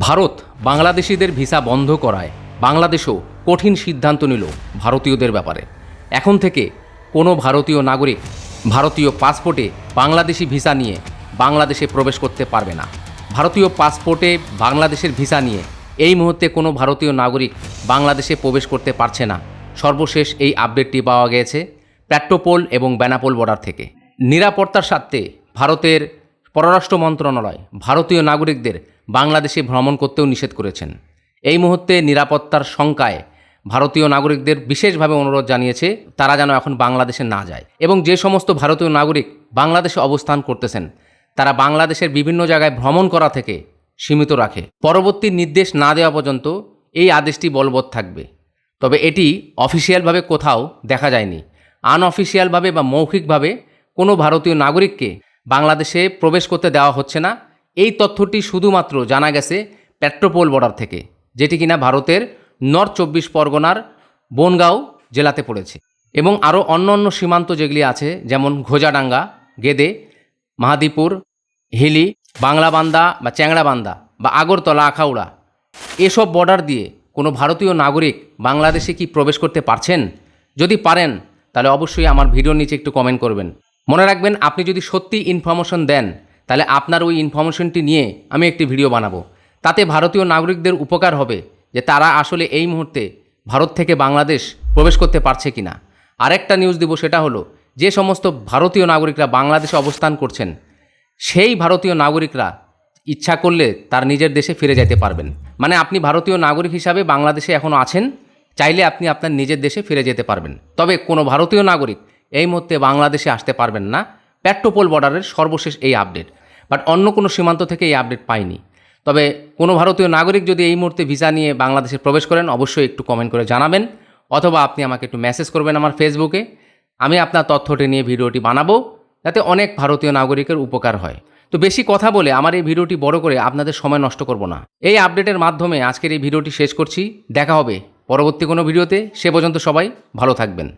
ভারত বাংলাদেশিদের ভিসা বন্ধ করায় বাংলাদেশও কঠিন সিদ্ধান্ত নিল ভারতীয়দের ব্যাপারে। এখন থেকে কোনো ভারতীয় নাগরিক ভারতীয় পাসপোর্টে বাংলাদেশি ভিসা নিয়ে বাংলাদেশে প্রবেশ করতে পারবে না। ভারতীয় পাসপোর্টে বাংলাদেশের ভিসা নিয়ে এই মুহূর্তে কোনো ভারতীয় নাগরিক বাংলাদেশে প্রবেশ করতে পারছে না। সর্বশেষ এই আপডেটটি পাওয়া গিয়েছে প্যাট্রোপোল এবং বেনাপোল বর্ডার থেকে। নিরাপত্তার স্বার্থে ভারতের পররাষ্ট্র মন্ত্রণালয় ভারতীয় নাগরিকদের বাংলাদেশে ভ্রমণ করতেও নিষেধ করেছেন। এই মুহূর্তে নিরাপত্তার শঙ্কায় ভারতীয় নাগরিকদের বিশেষভাবে অনুরোধ জানিয়েছে, তারা যেন এখন বাংলাদেশে না যায়। এবং যে সমস্ত ভারতীয় নাগরিক বাংলাদেশে অবস্থান করতেছেন, তারা বাংলাদেশের বিভিন্ন জায়গায় ভ্রমণ করা থেকে সীমিত রাখে। পরবর্তী নির্দেশ না দেওয়া পর্যন্ত এই আদেশটি বলবৎ থাকবে। তবে এটি অফিসিয়ালভাবে কোথাও দেখা যায়নি। আনঅফিসিয়ালভাবে বা মৌখিকভাবে কোনো ভারতীয় নাগরিককে বাংলাদেশে প্রবেশ করতে দেওয়া হচ্ছে না। এই তথ্যটি শুধুমাত্র জানা গেছে পেট্রোপোল বর্ডার থেকে, যেটি কিনা ভারতের নর্থ চব্বিশ পরগনার বনগাঁও জেলাতে পড়েছে এবং আরও অন্য অন্য সীমান্ত যেগুলি আছে, যেমন ঘোজাডাঙ্গা, গেদে, মাহাদীপুর, হিলি, বাংলাবান্দা বা চ্যাংড়াবান্দা বা আগরতলা, আখাউড়া, এসব বর্ডার দিয়ে কোনো ভারতীয় নাগরিক বাংলাদেশে কি প্রবেশ করতে পারছেন? যদি পারেন, তাহলে অবশ্যই আমার ভিডিওর নিচে একটু কমেন্ট করবেন। মনে রাখবেন, আপনি যদি সত্যি ইনফরমেশন দেন তাহলে আপনার ওই ইনফরমেশনটি নিয়ে আমি একটি ভিডিও বানাবো। তাতে ভারতীয় নাগরিকদের উপকার হবে যে তারা আসলে এই মুহূর্তে ভারত থেকে বাংলাদেশ প্রবেশ করতে পারছে কিনা। আরেকটা নিউজ দিব সেটা হলো, যে সমস্ত ভারতীয় নাগরিকরা বাংলাদেশে অবস্থান করছেন, সেই ভারতীয় নাগরিকরা ইচ্ছা করলে তার নিজের দেশে ফিরে যেতে পারবেন। মানে আপনি ভারতীয় নাগরিক হিসাবে বাংলাদেশে এখনও আছেন, চাইলে আপনি আপনার নিজের দেশে ফিরে যেতে পারবেন। তবে কোনো ভারতীয় নাগরিক এই মুহূর্তে বাংলাদেশে আসতে পারবেন না। পেট্রোপোল বর্ডারের সর্বশেষ এই আপডেট। বাট অন্য কোনো সীমান্ত থেকে এই আপডেট পাইনি। তবে কোনো ভারতীয় নাগরিক যদি এই মুহূর্তে ভিসা নিয়ে বাংলাদেশে প্রবেশ করেন, অবশ্যই একটু কমেন্ট করে জানাবেন। অথবা আপনি আমাকে একটু মেসেজ করবেন আমার ফেসবুকে আমি আপনার তথ্যটি নিয়ে ভিডিওটি বানাবো, যাতে অনেক ভারতীয় নাগরিকের উপকার হয়। তো বেশি কথা বলে আমার এই ভিডিওটি বড় করে আপনাদের সময় নষ্ট করব না। এই আপডেটের মাধ্যমে আজকের এই ভিডিওটি শেষ করছি। দেখা হবে পরবর্তী কোনো ভিডিওতে। সে পর্যন্ত সবাই ভালো থাকবেন।